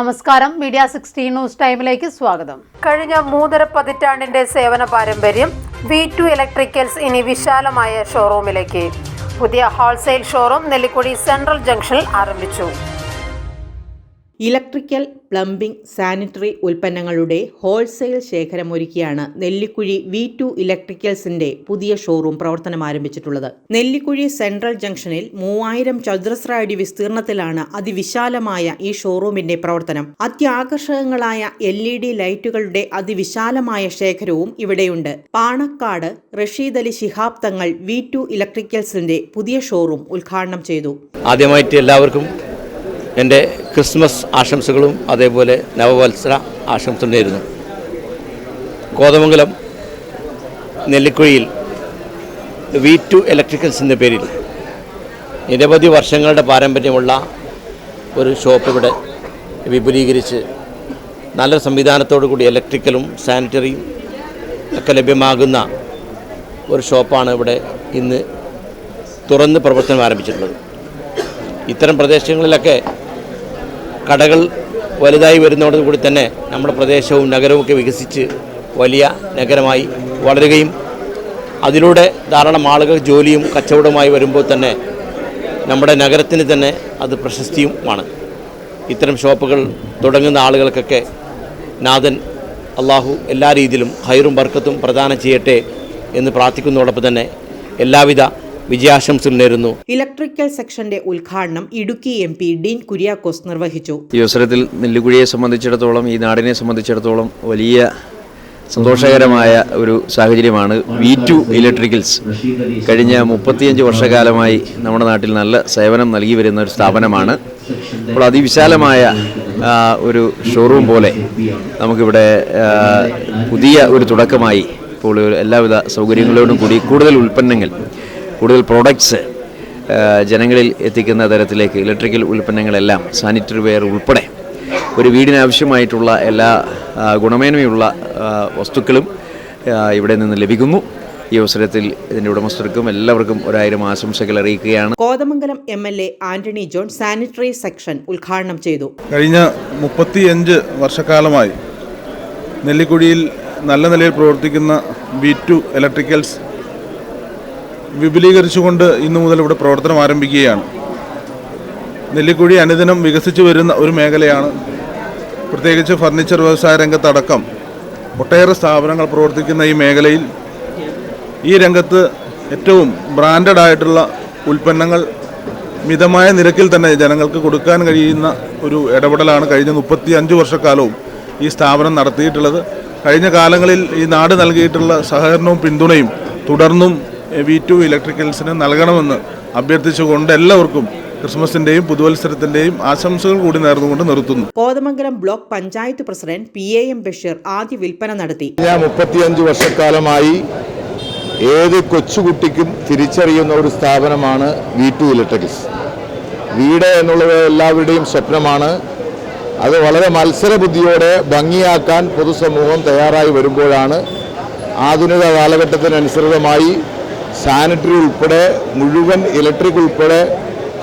നമസ്കാരം. Media sixteen news ടൈമിലേക്ക് സ്വാഗതം. കഴിഞ്ഞ മൂന്നര പതിറ്റാണ്ടിന്റെ സേവന പാരമ്പര്യം വി ടു ഇലക്ട്രിക്കൽസ് ഇനി വിശാലമായ ഷോറൂമിലേക്ക്. പുതിയ ഹോൾസെയിൽ ഷോറൂം നെല്ലിക്കുടി സെൻട്രൽ ജംഗ്ഷനിൽ ആരംഭിച്ചു. ഇലക്ട്രിക്കൽ പ്ലംബിംഗ് സാനിറ്ററി ഉൽപ്പന്നങ്ങളുടെ ഹോൾസെയിൽ ശേഖരമൊരുക്കിയാണ് നെല്ലിക്കുഴി വി ടു ഇലക്ട്രിക്കൽസിന്റെ പുതിയ ഷോറൂം പ്രവർത്തനം ആരംഭിച്ചിട്ടുള്ളത്. നെല്ലിക്കുഴി സെൻട്രൽ ജംഗ്ഷനിൽ മൂവായിരം ചതുരശ്ര അടി വിസ്തീർണത്തിലാണ് അതിവിശാലമായ ഈ ഷോറൂമിന്റെ പ്രവർത്തനം. അത്യാകർഷകങ്ങളായ എൽ ഇ ഡി ലൈറ്റുകളുടെ അതിവിശാലമായ ശേഖരവും ഇവിടെയുണ്ട്. പാണക്കാട് റഷീദ് അലി ശിഹാബ് തങ്ങൾ വി ടു ഇലക്ട്രിക്കൽസിന്റെ പുതിയ ഷോറൂം ഉദ്ഘാടനം ചെയ്തു. ആദ്യമായിട്ട് എല്ലാവർക്കും എന്റെ ക്രിസ്മസ് ആശംസകളും അതേപോലെ നവവത്സര ആശംസ നേരുന്നു കോതമംഗലം നെല്ലിക്കുഴിയിൽ വി ടു ഇലക്ട്രിക്കൽസ് എന്ന പേരിൽ നിരവധി വർഷങ്ങളുടെ പാരമ്പര്യമുള്ള ഒരു ഷോപ്പ് ഇവിടെ വിപുലീകരിച്ച് നല്ല സംവിധാനത്തോടു കൂടി ഇലക്ട്രിക്കലും സാനിറ്ററിയും ഒക്കെ ലഭ്യമാകുന്ന ഒരു ഷോപ്പാണ് ഇവിടെ ഇന്ന് തുറന്ന് പ്രവർത്തനം ആരംഭിച്ചിട്ടുള്ളത്. ഇത്തരം പ്രദേശങ്ങളിലൊക്കെ കടകൾ വലുതായി വരുന്നതോടുകൂടി തന്നെ നമ്മുടെ പ്രദേശവും നഗരവും ഒക്കെ വികസിച്ച് വലിയ നഗരമായി വളരുകയും അതിലൂടെ ധാരാളം ആളുകൾ ജോലിയും കച്ചവടവുമായി വരുമ്പോൾ തന്നെ നമ്മുടെ നഗരത്തിന് തന്നെ അത് പ്രശസ്തിയുമാണ്. ഇത്തരം ഷോപ്പുകൾ തുടങ്ങുന്ന ആളുകൾക്കൊക്കെ നാഥൻ അള്ളാഹു എല്ലാ രീതിയിലും ഹൈറും ബർക്കത്തും പ്രദാനം ചെയ്യട്ടെ എന്ന് പ്രാർത്ഥിക്കുന്നതോടൊപ്പം തന്നെ എല്ലാവിധ വിജയാശംസകൾ നേരുന്നു. ഇലക്ട്രിക്കൽ സെക്ഷന്റെ ഉദ്ഘാടനം ഇടുക്കി എം പി ഡീൻ കുര്യാക്കോസ് നിർവഹിച്ചു. ഈ അവസരത്തിൽ നെല്ലുകുഴിയെ സംബന്ധിച്ചിടത്തോളം ഈ നാടിനെ സംബന്ധിച്ചിടത്തോളം വലിയ സന്തോഷകരമായ ഒരു സാഹചര്യമാണ് വി ടു ഇലക്ട്രിക്കൽസ് കഴിഞ്ഞ മുപ്പത്തിയഞ്ച് വർഷക്കാലമായി നമ്മുടെ നാട്ടിൽ നല്ല സേവനം നൽകി വരുന്ന ഒരു സ്ഥാപനമാണ്. അപ്പോൾ അതിവിശാലമായ ഒരു ഷോറൂം പോലെ നമുക്കിവിടെ പുതിയ ഒരു തുടക്കമായി ഇപ്പോൾ എല്ലാവിധ സൗകര്യങ്ങളോടും കൂടി കൂടുതൽ ഉൽപ്പന്നങ്ങൾ കൂടുതൽ പ്രോഡക്ട്സ് ജനങ്ങളിൽ എത്തിക്കുന്ന തരത്തിലേക്ക് ഇലക്ട്രിക്കൽ ഉൽപ്പന്നങ്ങളെല്ലാം സാനിറ്ററി വെയർ ഉൾപ്പെടെ ഒരു വീടിനാവശ്യമായിട്ടുള്ള എല്ലാ ഗുണമേന്മയുള്ള വസ്തുക്കളും ഇവിടെ നിന്ന് ലഭിക്കുന്നു. ഈ അവസരത്തിൽ ഇതിന്റെ ഉടമസ്ഥർക്കും എല്ലാവർക്കും ഒരായിരം ആശംസകൾ അറിയിക്കുകയാണ്. Kothamangalam M L A Antony John sanitary section ഉദ്ഘാടനം ചെയ്തു. കഴിഞ്ഞ മുപ്പത്തിയഞ്ച് വർഷക്കാലമായി നെല്ലിക്കുഴിയിൽ നല്ല നിലയിൽ പ്രവർത്തിക്കുന്ന ബി ടു ഇലക്ട്രിക്കൽസ് വിപുലീകരിച്ചുകൊണ്ട് ഇന്നു മുതൽ ഇവിടെ പ്രവർത്തനം ആരംഭിക്കുകയാണ്. നെല്ലിക്കുഴി അനുദിനം വികസിച്ചു വരുന്ന ഒരു മേഖലയാണ്. പ്രത്യേകിച്ച് ഫർണിച്ചർ വ്യവസായ രംഗത്തടക്കം ഒട്ടേറെ സ്ഥാപനങ്ങൾ പ്രവർത്തിക്കുന്ന ഈ മേഖലയിൽ ഈ രംഗത്ത് ഏറ്റവും ബ്രാൻഡഡ് ആയിട്ടുള്ള ഉൽപ്പന്നങ്ങൾ മിതമായ നിരക്കിൽ തന്നെ ജനങ്ങൾക്ക് കൊടുക്കാൻ കഴിയുന്ന ഒരു ഇടപെടലാണ് കഴിഞ്ഞ മുപ്പത്തി അഞ്ച് വർഷക്കാലവും ഈ സ്ഥാപനം നടത്തിയിട്ടുള്ളത്. കഴിഞ്ഞ കാലങ്ങളിൽ ഈ നാട് നൽകിയിട്ടുള്ള സഹകരണവും പിന്തുണയും തുടർന്നും വി ടു ഇലക്ട്രിക്കൽസിന് നൽകണമെന്ന് അഭ്യർത്ഥിച്ചുകൊണ്ട് എല്ലാവർക്കും ക്രിസ്മസിന്റെയും പുതുവത്സരത്തിന്റെയും ആശംസകൾ കൂടി നേർന്നുകൊണ്ട് നിർത്തുന്നു. Kothamangalam block panchayat president P A M Basheer ആദ്യ വിൽപ്പന നടത്തി. ഞാൻ മുപ്പത്തിയഞ്ച് വർഷക്കാലമായി ഏത് കൊച്ചുകുട്ടിക്കും തിരിച്ചറിയുന്ന ഒരു സ്ഥാപനമാണ് വി ടു ഇലക്ട്രിക്കൽസ്. വീട് എന്നുള്ളത് എല്ലാവരുടെയും സ്വപ്നമാണ്. അത് വളരെ മത്സരബുദ്ധിയോടെ ഭംഗിയാക്കാൻ പൊതുസമൂഹം തയ്യാറായി വരുമ്പോഴാണ് ആധുനിക കാലഘട്ടത്തിനനുസൃതമായി സാനിറ്ററി ഉൾപ്പെടെ മുഴുവൻ ഇലക്ട്രിക് ഉൾപ്പെടെ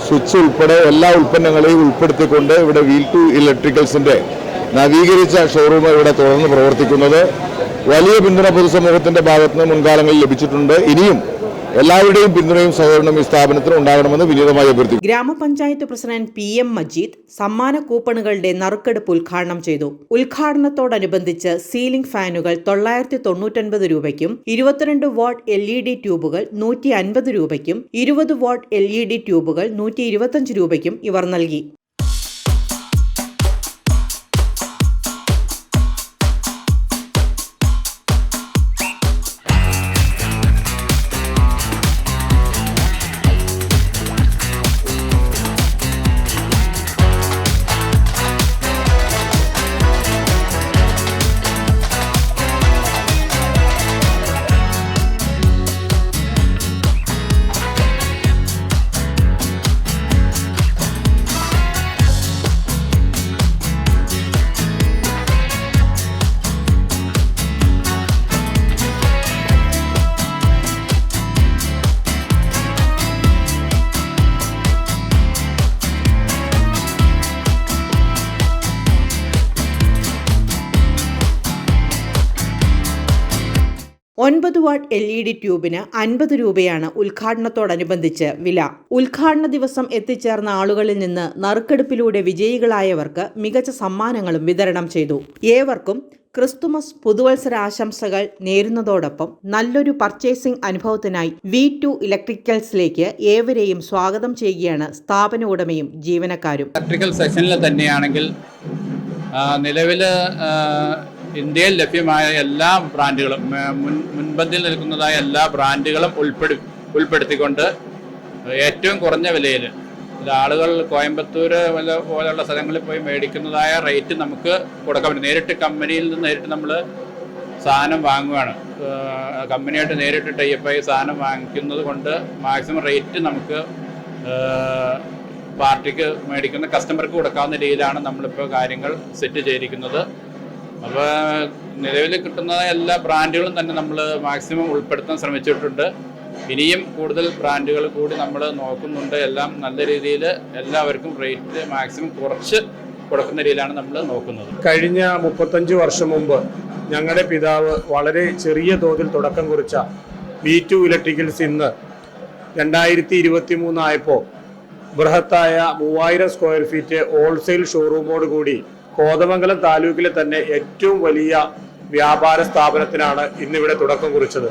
സ്വിച്ച് ഉൾപ്പെടെ എല്ലാ ഉൽപ്പന്നങ്ങളെയും ഉൾപ്പെടുത്തിക്കൊണ്ട് ഇവിടെ വീൽ ടു ഇലക്ട്രിക്കൽസിന്റെ നവീകരിച്ച ഷോറൂം ഇവിടെ തുറന്ന് പ്രവർത്തിക്കുന്നത്. വലിയ പിന്തുണ പൊതുസമൂഹത്തിന്റെ ഭാഗത്ത് നിന്ന് മുൻകാലങ്ങളിൽ ലഭിച്ചിട്ടുണ്ട്. ഇനിയും എല്ലാവരുടെയും പിന്തുണയും സഹകരണവും ഈ സ്ഥാപനത്തിന് ഉണ്ടാകണമെന്ന് വിനീതമായി അഭ്യർത്ഥിച്ചു ഗ്രാമപഞ്ചായത്ത് പ്രസിഡന്റ് പി എം മജീദ് സമ്മാന കൂപ്പണുകളുടെ നറുക്കെടുപ്പ് ഉദ്ഘാടനം ചെയ്തു. ഉദ്ഘാടനത്തോടനുബന്ധിച്ച് സീലിംഗ് ഫാനുകൾ തൊള്ളായിരത്തി തൊണ്ണൂറ്റൊൻപത് രൂപയ്ക്കും ഇരുപത്തിരണ്ട് വാട്ട് എൽ ഇ ഡി ട്യൂബുകൾ നൂറ്റി അൻപത് രൂപയ്ക്കും ഇരുപത് വാട്ട് എൽ ഇ ഡി ട്യൂബുകൾ നൂറ്റി ഇരുപത്തഞ്ച് രൂപയ്ക്കും ഇവർ നൽകി. ഒൻപത് വാട്ട് എൽ ഇ ഡി ട്യൂബിന് അൻപത് രൂപയാണ് ഉദ്ഘാടനത്തോടനുബന്ധിച്ച് വില. ഉദ്ഘാടന ദിവസം എത്തിച്ചേർന്ന ആളുകളിൽ നിന്ന് നറുക്കെടുപ്പിലൂടെ വിജയികളായവർക്ക് മികച്ച സമ്മാനങ്ങളും വിതരണം ചെയ്തു. ഏവർക്കും ക്രിസ്തുമസ് പുതുവത്സര ആശംസകൾ നേരുന്നതോടൊപ്പം നല്ലൊരു പർച്ചേസിംഗ് അനുഭവത്തിനായി വി ടു ഇലക്ട്രിക്കൽസിലേക്ക് ഏവരെയും സ്വാഗതം ചെയ്യുകയാണ് സ്ഥാപന ഉടമയും ജീവനക്കാരും. ഇലക്ട്രിക്കൽ സെഷനിൽ തന്നെയാണെങ്കിൽ നിലവിൽ ഇന്ത്യയിൽ ലഭ്യമായ എല്ലാ ബ്രാൻഡുകളും മുൻ മുൻപന്തിയിൽ നിൽക്കുന്നതായ എല്ലാ ബ്രാൻഡുകളും ഉൾപ്പെടു ഉൾപ്പെടുത്തിക്കൊണ്ട് ഏറ്റവും കുറഞ്ഞ വിലയിൽ ആളുകൾ കോയമ്പത്തൂർ വല്ല പോലെയുള്ള സ്ഥലങ്ങളിൽ പോയി മേടിക്കുന്നതായ റേറ്റ് നമുക്ക് കൊടുക്കാൻ പറ്റും. നേരിട്ട് കമ്പനിയിൽ നിന്ന് നേരിട്ട് നമ്മൾ സാധനം വാങ്ങുകയാണ് കമ്പനിയായിട്ട് നേരിട്ട് ടൈപ്പ് ആയി സാധനം വാങ്ങിക്കുന്നത് കൊണ്ട് മാക്സിമം റേറ്റ് നമുക്ക് പാർട്ടിക്ക് മേടിക്കുന്ന കസ്റ്റമർക്ക് കൊടുക്കാവുന്ന രീതിയിലാണ് നമ്മളിപ്പോൾ കാര്യങ്ങൾ സെറ്റ് ചെയ്തിരിക്കുന്നത്. അപ്പോൾ നിലവിൽ കിട്ടുന്ന എല്ലാ ബ്രാൻഡുകളും തന്നെ നമ്മൾ മാക്സിമം ഉൾപ്പെടുത്താൻ ശ്രമിച്ചിട്ടുണ്ട്. ഇനിയും കൂടുതൽ ബ്രാൻഡുകൾ കൂടി നമ്മൾ നോക്കുന്നുണ്ട്. എല്ലാം നല്ല രീതിയിൽ എല്ലാവർക്കും റേറ്റ് മാക്സിമം കുറച്ച് കൊടുക്കുന്ന രീതിയിലാണ് നമ്മൾ നോക്കുന്നത്. കഴിഞ്ഞ മുപ്പത്തഞ്ച് വർഷം മുമ്പ് ഞങ്ങളുടെ പിതാവ് വളരെ ചെറിയ തോതിൽ തുടക്കം കുറിച്ച വി ടു ഇലക്ട്രിക്കൽസ് ഇന്ന് രണ്ടായിരത്തി ഇരുപത്തി മൂന്നായപ്പോൾ ബൃഹത്തായ മൂവായിരം സ്ക്വയർ ഫീറ്റ് ഹോൾസെയിൽ ഷോറൂമോട് കൂടി കോതമംഗലം താലൂക്കിലെ തന്നെ ഏറ്റവും വലിയ വ്യാപാര സ്ഥാപനത്തിനാണ് ഇന്നിവിടെ തുടക്കം കുറിച്ചത്.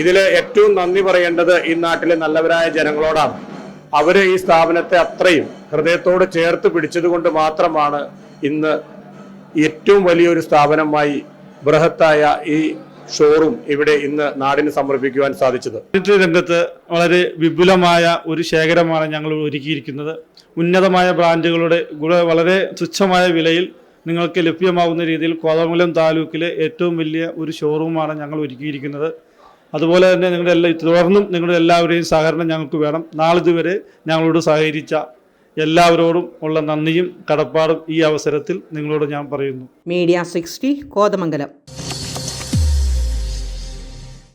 ഇതിൽ ഏറ്റവും നന്ദി പറയേണ്ടത് ഈ നാട്ടിലെ നല്ലവരായ ജനങ്ങളോടാണ്. അവർ ഈ സ്ഥാപനത്തെ അത്രയും ഹൃദയത്തോട് ചേർത്ത് പിടിച്ചതുകൊണ്ട് മാത്രമാണ് ഇന്ന് ഏറ്റവും വലിയൊരു സ്ഥാപനമായി ബൃഹത്തായ ഈ ഷോറൂം ഇവിടെ ഇന്ന് നാടിന് സമർപ്പിക്കുവാൻ സാധിച്ചത്. ഡിജിറ്റൽ രംഗത്ത് വളരെ വിപുലമായ ഒരു ശേഖരമാണ് ഞങ്ങൾ ഒരുക്കിയിരിക്കുന്നത്. ഉന്നതമായ ബ്രാൻഡുകളുടെ വളരെ തുച്ഛമായ വിലയിൽ നിങ്ങൾക്ക് ലഭ്യമാകുന്ന രീതിയിൽ കോതമംഗലം താലൂക്കിലെ ഏറ്റവും വലിയ ഒരു ഷോറൂമാണ് ഞങ്ങൾ ഒരുക്കിയിരിക്കുന്നത്. അതുപോലെ തന്നെ നിങ്ങളുടെ എല്ലാ തുടർന്നും നിങ്ങളുടെ എല്ലാവരുടെയും സഹകരണം ഞങ്ങൾക്ക് വേണം. നാളിതുവരെ ഞങ്ങളോട് സഹകരിച്ച എല്ലാവരോടും ഉള്ള നന്ദിയും കടപ്പാടും ഈ അവസരത്തിൽ നിങ്ങളോട് ഞാൻ പറയുന്നു. Media sixty Kothamangalam.